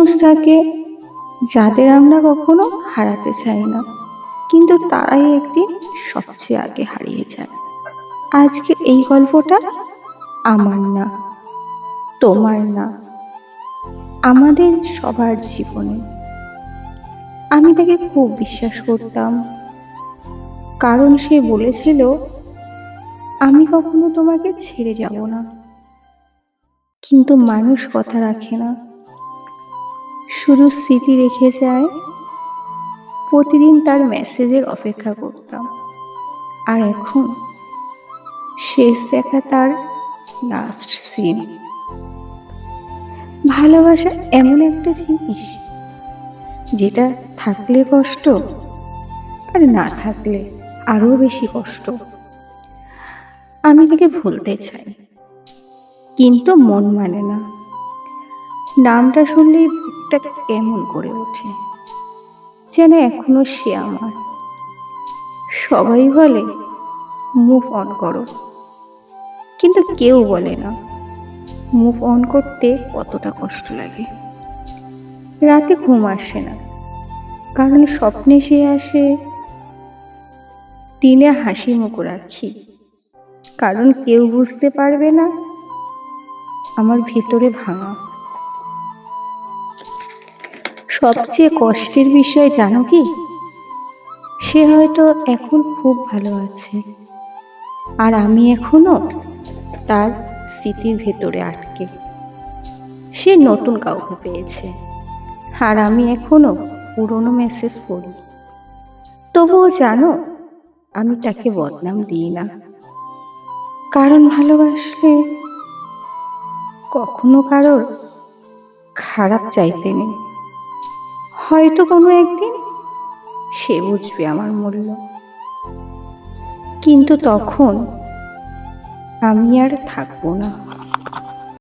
মানুষ থাকে যাদের আমরা কখনো হারাতে চাই না, কিন্তু তারাই একদিন সবচেয়ে আগে হারিয়ে যায়। আজকে এই গল্পটা আমার না, তোমার না, আমাদের সবার জীবনে। আমি তাকে খুব বিশ্বাস করতাম, কারণ সে বলেছিল, আমি কখনো তোমাকে ছেড়ে যাব না। কিন্তু মানুষ কথা রাখে না। শুধু স্মৃতি রেখে যায়, প্রতিদিন তার মেসেজের অপেক্ষা করতাম। আর এখন শেষ দেখা তার লাস্ট সিন ভালোবাসা এমন একটা জিনিস যেটা থাকলে কষ্ট আর না থাকলে আরও বেশি কষ্ট। আমি তাকে ভুলতে চাই, কিন্তু মন মানে না। নামটা শুনলেই বুকটা কেমন করে ওঠে? যেন এখনও সে আমার। সবাই বলে মুভ অন করো। কিন্তু কেউ বলে না মুভ অন করতে কতটা কষ্ট লাগে? রাতে ঘুম আসে না, কারণ স্বপ্নে সে আসে। দিনে হাসি মুখ রাখি, কারণ কেউ বুঝতে পারবে না, আমার ভিতরে ভাঙা সবচেয়ে কষ্টের বিষয় জানো কি? সে হয়তো এখন খুব ভালো আছে। আর আমি এখনও তার স্মৃতির ভেতরে আটকে। সে নতুন কাউকে পেয়েছে। আর আমি এখনও পুরনো মেসেজ পড়ি। তবুও জানো, আমি তাকে বদনাম দিই না। কারণ ভালোবাসলে কখনো কারোর খারাপ চাইতে নেই। হয়তো কোনো একদিন সে বুঝবে আমার মূল্য। কিন্তু তখন আমি আর থাকব না।